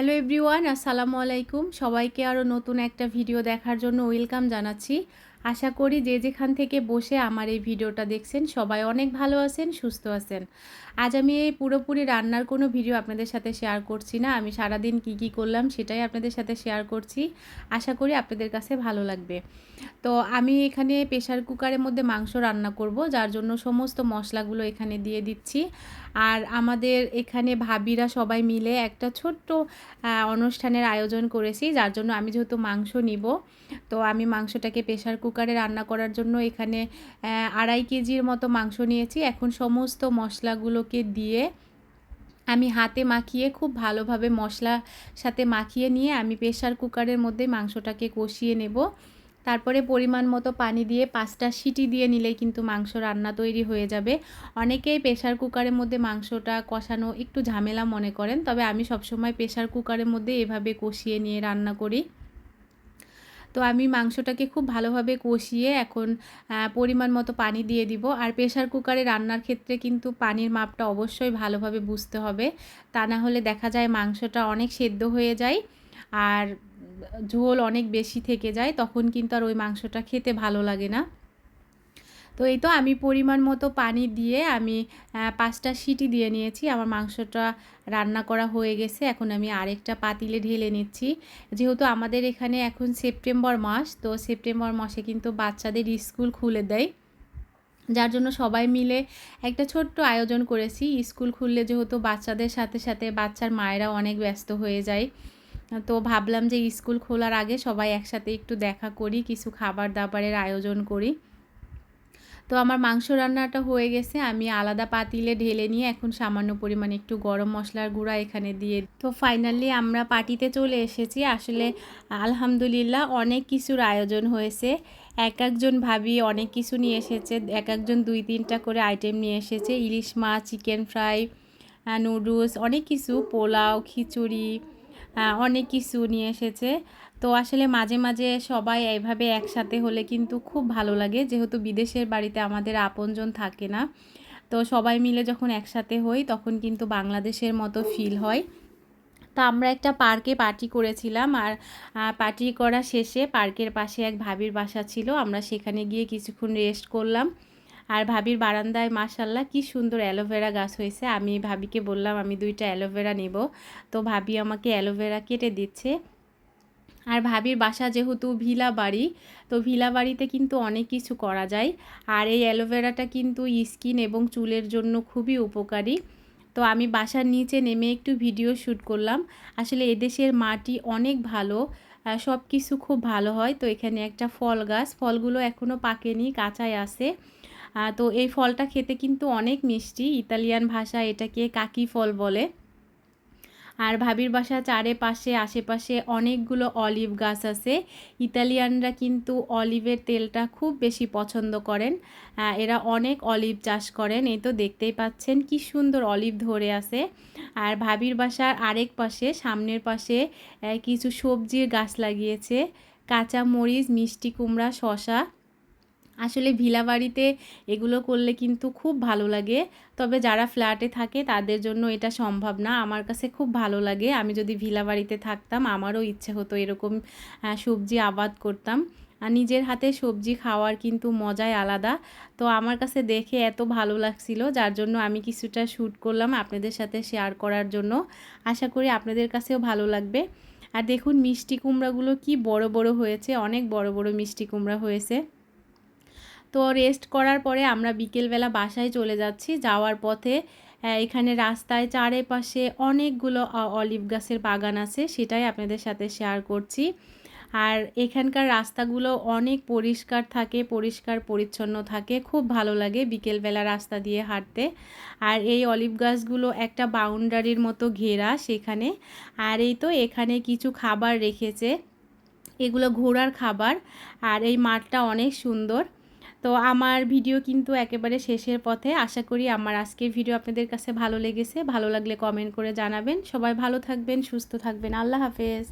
Hello everyone আসসালামু আলাইকুম। সবাইকে আরও নতুন একটা ভিডিও দেখার জন্য ওয়েলকাম জানাচ্ছি। আশা করি যে যেখান থেকে বসে আমার এই ভিডিওটা দেখছেন, সবাই অনেক ভালো আছেন, সুস্থ আছেন। আজ আমি এই পুরোপুরি রান্নার কোনো ভিডিও আপনাদের সাথে শেয়ার করছি না। আমি সারাদিন কি কি করলাম সেটাই আপনাদের সাথে শেয়ার করছি। আশা করি আপনাদের কাছে ভালো লাগবে। তো আমি এখানে প্রেশার কুকারের মধ্যে মাংস রান্না করব, যার জন্য সমস্ত মশলাগুলো এখানে দিয়ে দিচ্ছি। আর আমাদের এখানে ভাবিরা সবাই মিলে একটা ছোট্ট অনুষ্ঠানের আয়োজন করেছি, যার জন্য আমি যেহেতু মাংস নিব, তো আমি মাংসটাকে প্রেশার কুকারে রান্না করার জন্য এখানে আড়াই কেজির মতো মাংস নিয়েছি। এখন সমস্ত মশলাগুলোকে দিয়ে আমি হাতে মাখিয়ে, খুব ভালোভাবে মশলার সাথে মাখিয়ে নিয়ে আমি প্রেশার কুকারের মধ্যে মাংসটাকে কষিয়ে নেব। তারপরে পরিমাণ মতো পানি দিয়ে পাঁচটা সিটি দিয়ে নিলেই কিন্তু মাংস রান্না তৈরি হয়ে যাবে। অনেকেই প্রেশার কুকারের মধ্যে মাংসটা কষানো একটু ঝামেলা মনে করেন, তবে আমি সবসময় প্রেশার কুকারের মধ্যে এভাবে কষিয়ে নিয়ে রান্না করি। তো আমি মাংসটাকে খুব ভালোভাবে কষিয়ে এখন পরিমাণ মতো পানি দিয়ে দিব। আর প্রেশার কুকারে রান্নার ক্ষেত্রে কিন্তু পানির মাপটা অবশ্যই ভালোভাবে বুঝতে হবে। তা না হলে দেখা যায় মাংসটা অনেক সেদ্ধ হয়ে যায় আর ঝোল অনেক বেশি থেকে যায়, তখন কিন্তু আর ওই মাংসটা খেতে ভালো লাগে না। তো এই তো আমি পরিমাণ মতো পানি দিয়ে আমি পাঁচটা সিটি দিয়ে নিয়েছি। আমার মাংসটা রান্না করা হয়ে গেছে। এখন আমি আরেকটা পাতিলে ঢেলে নিচ্ছি। যেহেতু আমাদের এখানে এখন সেপ্টেম্বর মাস, তো সেপ্টেম্বর মাসে কিন্তু বাচ্চাদের স্কুল খুলে দেয়। যার জন্য সবাই মিলে একটা ছোট্ট আয়োজন করেছি। স্কুল খুললে যেহেতু বাচ্চাদের সাথে সাথে বাচ্চার মায়েরা অনেক ব্যস্ত হয়ে যায়। তো ভাবলাম যে স্কুল খোলার আগে সবাই একসাথে একটু দেখা করি, কিছু খাবার দাবারের আয়োজন করি। তো আমার মাংস রান্নাটা হয়ে গেছে। আমি আলাদা পাতিলে ঢেলে নিয়ে এখন সামান্য পরিমাণে একটু গরম মশলার গুঁড়া এখানে দিয়ে তো ফাইনালি আমরা পার্টিতে চলে এসেছি। আসলে আলহামদুলিল্লাহ অনেক কিছুর আয়োজন হয়েছে। এক একজন ভাবি অনেক কিছু নিয়ে এসেছে। এক একজন দুই তিনটা করে আইটেম নিয়ে এসেছে। ইলিশ মাছ চিকেন ফ্রাই নুডলস অনেক কিছু, পোলাও, খিচুড়ি অনেক কিছু নিয়ে এসেছে। তো আসলে মাঝে মাঝে সবাই এইভাবে একসাথে হলে কিন্তু খুব ভালো লাগে। যেহেতু বিদেশের বাড়িতে আমাদের আপনজন থাকে না, তো সবাই মিলে যখন একসাথে হই তখন কিন্তু বাংলাদেশের মতো ফিল হয়। তো আমরা একটা পার্কে পার্টি করেছিলাম আর পার্টি করা শেষে পার্কের পাশে এক ভাবির বাসা ছিল। আমরা সেখানে গিয়ে কিছুক্ষণ রেস্ট করলাম। আর ভাবির বারান্দায় মাসাল্লাহ কি সুন্দর অ্যালোভেরা গাছ হয়েছে। আমি ভাবিকে বললাম, আমি দুইটা অ্যালোভেরা নেব। তো ভাবি আমাকে অ্যালোভেরা কেটে দিচ্ছে। আর ভাবির বাসা যেহেতু ভিলা বাড়ি তো ভিলা বাড়িতে কিন্তু অনেক কিছু করা যায়। আর এই অ্যালোভেরাটা কিন্তু স্কিন এবং চুলের জন্য খুবই উপকারী। তো আমি বাসার নিচে নেমে একটু ভিডিও শ্যুট করলাম। আসলে এদেশের মাটি অনেক ভালো সব কিছু খুব ভালো হয়। তো এখানে একটা ফল গাছ, ফলগুলো এখনও পাকেনি, কাঁচায় আছে। তো এই ফলটা খেতে কিন্তু অনেক মিষ্টি। ইতালিয়ান ভাষা এটাকে কাকি ফল বলে। আর ভাবির বাসা চারেপাশে, আশেপাশে অনেকগুলো অলিভ গাছ আছে। ইতালিয়ানরা কিন্তু অলিভের তেলটা খুব বেশি পছন্দ করেন। এরা অনেক অলিভ চাষ করেন। এই তো দেখতেই পাচ্ছেন কি সুন্দর অলিভ ধরে আছে। আর ভাবির বাসার আরেক পাশে, সামনের পাশে কিছু সবজির গাছ লাগিয়েছে। কাঁচা মরিচ মিষ্টি কুমড়া শশা আসলে ভিলা বাড়িতে এগুলো করলে কিন্তু খুব ভালো লাগে। তবে যারা ফ্ল্যাটে থাকে তাদের জন্য এটা সম্ভব না। আমার কাছে খুব ভালো লাগে। আমি যদি ভিলা বাড়িতে থাকতাম আমারও ইচ্ছে হতো এরকম সবজি আবাদ করতাম। আর নিজের হাতে সবজি খাওয়ার কিন্তু মজাই আলাদা। তো আমার কাছে দেখে এত ভালো লাগছিল, যার জন্য আমি কিছুটা শ্যুট করলাম আপনাদের সাথে শেয়ার করার জন্য। আশা করি আপনাদের কাছেও ভালো লাগবে। আর দেখুন মিষ্টি কুমড়াগুলো কি বড় বড় হয়েছে, অনেক বড় বড় মিষ্টি কুমড়া হয়েছে। তো রেস্ট করার পরে আমরা বিকেলবেলা বাসায় চলে যাচ্ছি। যাওয়ার পথে এখানে রাস্তায় চারেপাশে অনেকগুলো অলিভ গাছের বাগান আছে, সেটাই আপনাদের সাথে শেয়ার করছি। আর এখানকার রাস্তাগুলো অনেক পরিষ্কার থাকে, পরিষ্কার পরিচ্ছন্ন থাকে, খুব ভালো লাগে বিকেলবেলা রাস্তা দিয়ে হাঁটতে। আর এই অলিভ গাছগুলো একটা বাউন্ডারির মতো ঘেরা সেখানে। আর এই তো এখানে কিছু খাবার রেখেছে, এগুলো ঘোড়ার খাবার। আর এই মাঠটা অনেক সুন্দর। তো আমার ভিডিও কিন্তু একেবারে শেষের পথে। আশা করি আমার আজকের ভিডিও আপনাদের কাছে ভালো লেগেছে। ভালো লাগলে কমেন্ট করে জানাবেন। সবাই ভালো থাকবেন, সুস্থ থাকবেন। আল্লাহ হাফেজ।